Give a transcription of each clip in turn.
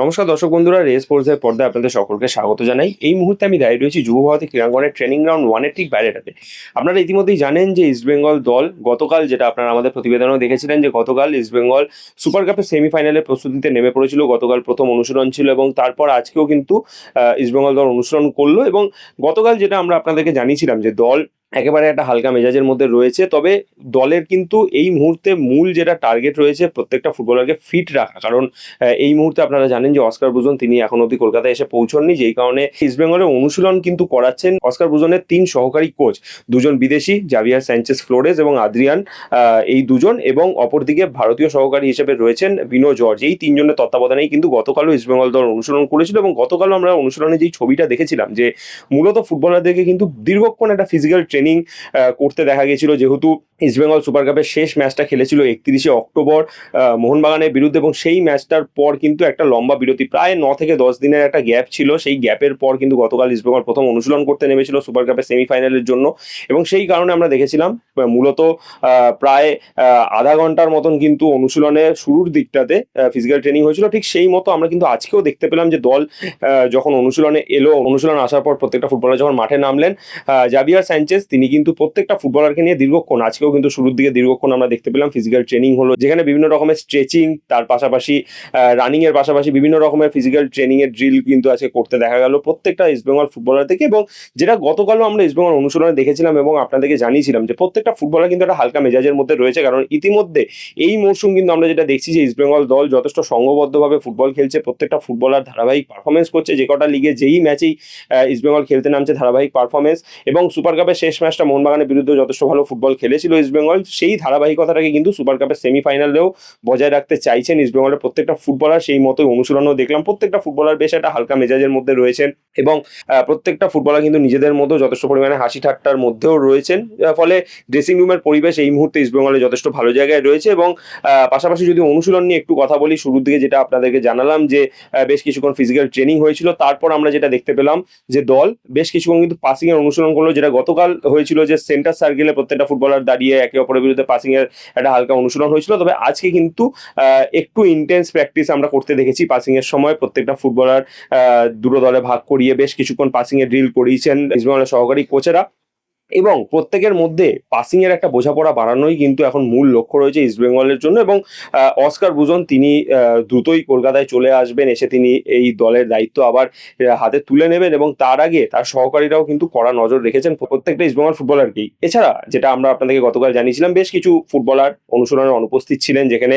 নমস্কার দর্শক বন্ধুরা, রেস স্পোর্টসের পর্দায় আপনাদের সকলকে স্বাগত জানাই। এই মুহূর্তে আমি দাঁড়িয়ে রয়েছি যুব ভারতী ক্রীড়াঙ্গনের ট্রেনিং গ্রাউন্ড ওয়ানের ঠিক বাইরেটাতে আপনারা ইতিমধ্যেই জানেন যে ইস্টবেঙ্গল দল গতকাল যেটা আপনারা আমাদের প্রতিবেদনেও দেখেছিলেন যে গতকাল ইস্টবেঙ্গল সুপার কাপের সেমিফাইনালের প্রস্তুতিতে নেমে পড়েছিল, গতকাল প্রথম অনুশীলন ছিল এবং তারপর আজকেও কিন্তু ইস্টবেঙ্গল দল অনুশীলন করল এবং গতকাল যেটা আমরা আপনাদেরকে জানিয়েছিলাম যে দল একেবারে একটা হালকা মেজাজের মধ্যে রয়েছে। তবে দলের কিন্তু এই মুহূর্তে মূল যেটা টার্গেট রয়েছে, প্রত্যেকটা ফুটবলারকে ফিট রাখা। কারণ এই মুহূর্তে আপনারা জানেন যে অস্কার বুজন তিনি এখন অবধি কলকাতায় এসে পৌঁছননি। যেই কারণে ইস্টবেঙ্গলের অনুশীলন কিন্তু করাচ্ছেন অস্কার বুজনের তিন সহকারী কোচ দুজন বিদেশি, জাভিয়ার স্যাঞ্চেস ফ্লোরেস এবং আদ্রিয়ান এই দুজন এবং অপরদিকে ভারতীয় সহকারী হিসেবে রয়েছেন বিনো জর্জ। এই তিনজনের তত্ত্বাবধানেই কিন্তু গতকালও ইস্টবেঙ্গল দল অনুশীলন করেছিল এবং গতকালও আমরা অনুশীলনে যেই ছবিটা দেখেছিলাম যে, মূলত ফুটবলারদেরকে কিন্তু দীর্ঘক্ষণ একটা ফিজিক্যাল ট্রেনিং করতে দেখা গেছিল যেহেতু ইস্টবেঙ্গল সুপার কাপের শেষ ম্যাচটা খেলেছিল একত্রিশে অক্টোবর মোহনবাগানের বিরুদ্ধে এবং সেই ম্যাচটার পর কিন্তু একটা লম্বা বিরতি। প্রায় ন থেকে দশ দিনের একটা গ্যাপ ছিল। সেই গ্যাপের পর কিন্তু গতকাল ইস্টবেঙ্গল প্রথম অনুশীলন করতে নেমেছিল সুপার কাপের সেমিফাইনালের জন্য। এবং সেই কারণে আমরা দেখেছিলাম মূলত প্রায় আধা ঘণ্টার মতন কিন্তু অনুশীলনে শুরুর দিকটাতে ফিজিক্যাল ট্রেনিং হয়েছিল। ঠিক সেই মতো আমরা কিন্তু আজকেও দেখতে পেলাম যে দল যখন অনুশীলনে এলো অনুশীলন আসার পর প্রত্যেকটা ফুটবলার যখন মাঠে নামলেন আহ, জাভিয়ার স্যাঞ্চেস তিনি কিন্তু প্রত্যেকটা ফুটবলারকে নিয়ে দীর্ঘক্ষণ, আজকেও কিন্তু শুরুর দিকে দীর্ঘক্ষণ আমরা দেখতে পেলাম ফিজিক্যাল ট্রেনিং হলো, যেখানে বিভিন্ন রকমের স্ট্রেচিং তার পাশাপাশি রানিং এর পাশাপাশি বিভিন্ন রকমের ফিজিক্যাল ট্রেনিং এর ড্রিল কিন্তু আজকে করতে দেখা গেল প্রত্যেকটা ইস্টবেঙ্গল ফুটবলার থেকে এবং যেটা গতকালও আমরা ইস্টবেঙ্গল অনুশীলনে দেখেছিলাম এবং আপনাদেরকে জানিয়েছিলাম যে প্রত্যেকটা ফুটবলার কিন্তু একটা হালকা মেজাজের মধ্যে রয়েছে, কারণ ইতিমধ্যে এই মরশুম কিন্তু আমরা যেটা দেখছি যে ইস্টবেঙ্গল দল যথেষ্ট সংঘবদ্ধভাবে ফুটবল খেলছে, প্রত্যেকটা ফুটবলার ধারাবাহিক পারফরমেন্স করছে, যে কটা লিগে যেই ম্যাচেই ইস্টবেঙ্গল খেলতে নামছে ধারাবাহিক পারফরমেন্স এবং সুপার কাপের শেষ ম্যাচটা মোহনবাগানের বিরুদ্ধে যথেষ্ট ভালো ফুটবল খেলেছিল ইস্টবেঙ্গল সেই ধারাবাহিকতাটাকে কিন্তু সুপার কাপের সেমিফাইনালেও বজায় রাখতে চাইছেন ইস্টবেঙ্গলের প্রত্যেকটা ফুটবলার সেই মতোই অনুশীলনও দেখলাম। প্রত্যেকটা ফুটবলার বেশ একটা হালকা মেজাজের মধ্যে রয়েছেন এবং প্রত্যেকটা ফুটবলার কিন্তু নিজেদের মতো যথেষ্ট পরিমাণে হাসি ঠাট্টার মধ্যেও রয়েছেন। ফলে ড্রেসিং রুমের পরিবেশ এই মুহূর্তে ইস্টবেঙ্গলে যথেষ্ট ভালো জায়গায় রয়েছে এবং পাশাপাশি যদি অনুশীলন নিয়ে একটু কথা বলি, শুরুর দিকে যেটা আপনাদেরকে জানালাম যে বেশ কিছুক্ষণ ফিজিক্যাল ট্রেনিং হয়েছিল। তারপর আমরা যেটা দেখতে পেলাম যে দল বেশ কিছুক্ষণ কিন্তু পাসিং এর অনুশীলন করল, যেটা গতকাল হয়েছিল যে সেন্টার সার্কেলে প্রত্যেকটা ফুটবলার দাঁড়িয়ে একে অপরের বিরুদ্ধে পাসিং এর একটা হালকা অনুশীলন হয়েছিল। তবে আজকে কিন্তু একটু ইন্টেন্স প্র্যাকটিস আমরা করতে দেখেছি পাসিং এর সময়। প্রত্যেকটা ফুটবলার দুটো দলে ভাগ করিয়ে বেশ কিছুক্ষণ পাসিং এর ড্রিল করিয়েছেন। সহকারী কোচেরা এবং প্রত্যেকের মধ্যে পাসিং এর একটা বোঝাপড়া বাড়ানোই কিন্তু এখন মূল লক্ষ্য রয়েছে ইস্টবেঙ্গলের জন্য এবং অস্কার বুজন তিনি দ্রুতই কলকাতায় চলে আসবেন, এসে তিনি এই দলের দায়িত্ব আবার হাতে তুলে নেবেন এবং তার আগে তার সহকারীরাও কিন্তু কড়া নজর রেখেছেন প্রত্যেকটা ইস্ট বেঙ্গল ফুটবলারকেই এছাড়া যেটা আমরা আপনাদেরকে গতকাল জানিয়েছিলাম, বেশ কিছু ফুটবলার অনুশীলনে অনুপস্থিত ছিলেন, যেখানে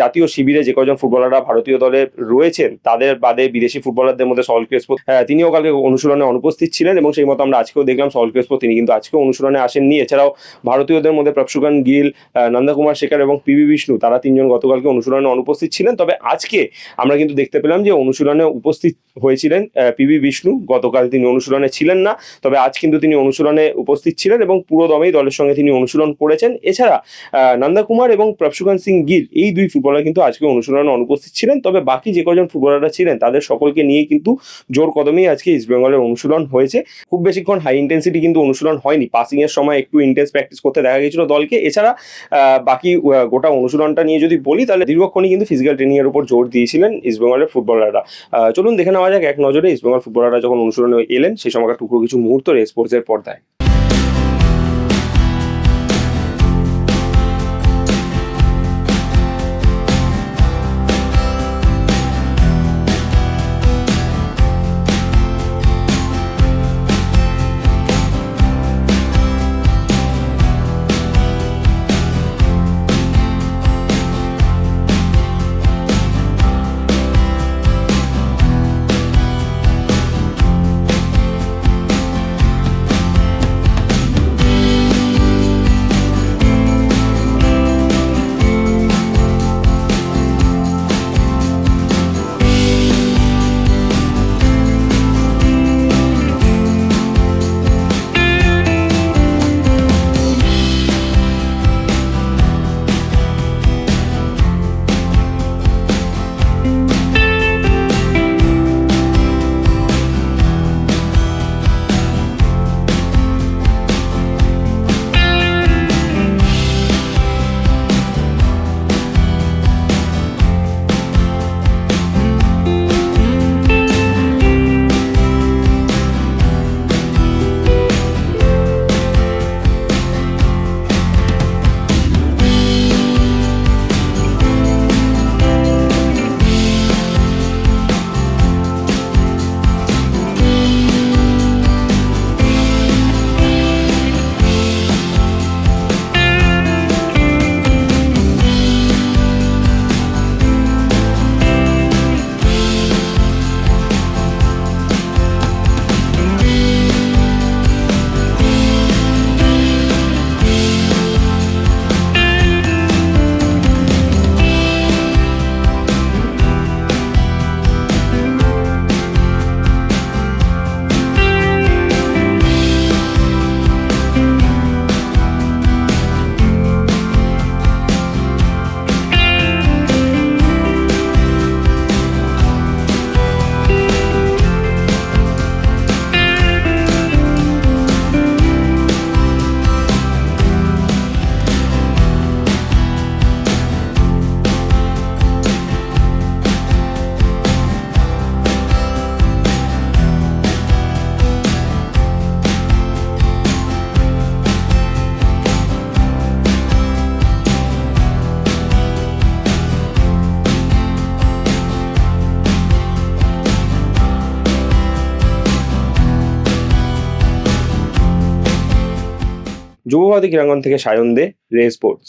জাতীয় শিবিরে যে কজন ফুটবলাররা ভারতীয় দলে রয়েছেন, তাদের বাদে বিদেশি ফুটবলারদের মধ্যে সল ক্রেসপো তিনিও কালকে অনুশীলনে অনুপস্থিত ছিলেন এবং সেই মতো আমরা আজকেও দেখলাম সল ক্রেসপো তিনি কিন্তু আজকে অনুশীলনে আসেননি। এছাড়াও ভারতীয়দের মধ্যে প্রপসুকান গিল নন্দকুমার শেখর এবং পিবি বিষ্ণু, তারা তিনজন গতকালকে অনুশীলনে অনুপস্থিত ছিলেন। তবে আজকে আমরা কিন্তু দেখতে পেলাম যে অনুশীলনে উপস্থিত হয়েছিলেন পিবি বিষ্ণু। গতকাল তিনি অনুশীলনে ছিলেন না তবে আজ কিন্তু তিনি অনুশীলনে উপস্থিত ছিলেন এবং পুরো দমেই দলের সঙ্গে তিনি অনুশীলন করেছেন। এছাড়া আহ, নন্দকুমার এবং প্রপসুগান সিং গিল এই দুই ফুটবলার কিন্তু আজকে অনুশীলনে অনুপস্থিত ছিলেন তবে বাকি যে কজন ফুটবলাররা ছিলেন তাদের সকলকে নিয়ে কিন্তু জোর কদমেই আজকে ইস্ট বেঙ্গলের অনুশীলন হয়েছে। খুব বেশিক্ষণ হাই ইন্টেন্সিটি কিন্তু অনুশীলন হয়নি পাসিং এর সময় একটু ইন্টেন্স প্র্যাকটিস করতে দেখা গেছিল দলকে। এছাড়া বাকি গোটা অনুশীলনটা নিয়ে যদি বলি তাহলে দীর্ঘক্ষণই কিন্তু ফিজিক্যাল ট্রেনিং এর উপর জোর দিয়েছিলেন ইস্ট বেঙ্গলের ফুটবলাররা চলুন দেখে নেওয়া যাক, এক নজরে ইস্টবেঙ্গল ফুটবলাররা যখন অনুশীলনে এলেন, সেই সময়কার টুকরো কিছু মুহূর্ত রেসপোর্টসের পর্দায়। যুবভারতী ক্রীড়াঙ্গন থেকে সায়ন দে রে স্পোর্টস।